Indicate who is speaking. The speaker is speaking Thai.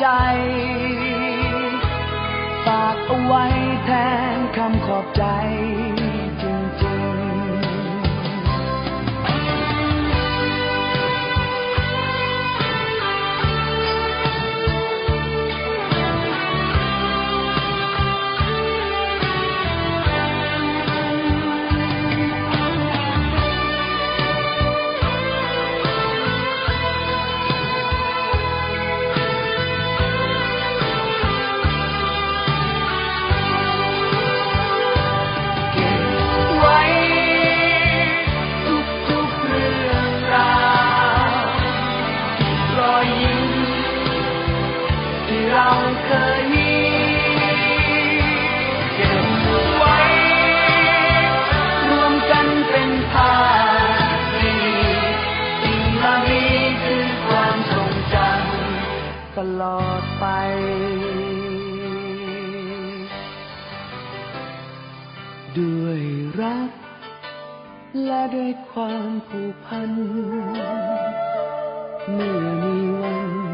Speaker 1: ใจ ฝากเอาไว้แทนคำขอบใจ เราเคยมีเก็บไว้ รวมกันเป็นภาพดีสิ่งเหล่านี้คือความทรงจำตลอดไปด้วยรัก และด้วยความผูกพัน เมื่อมีวัน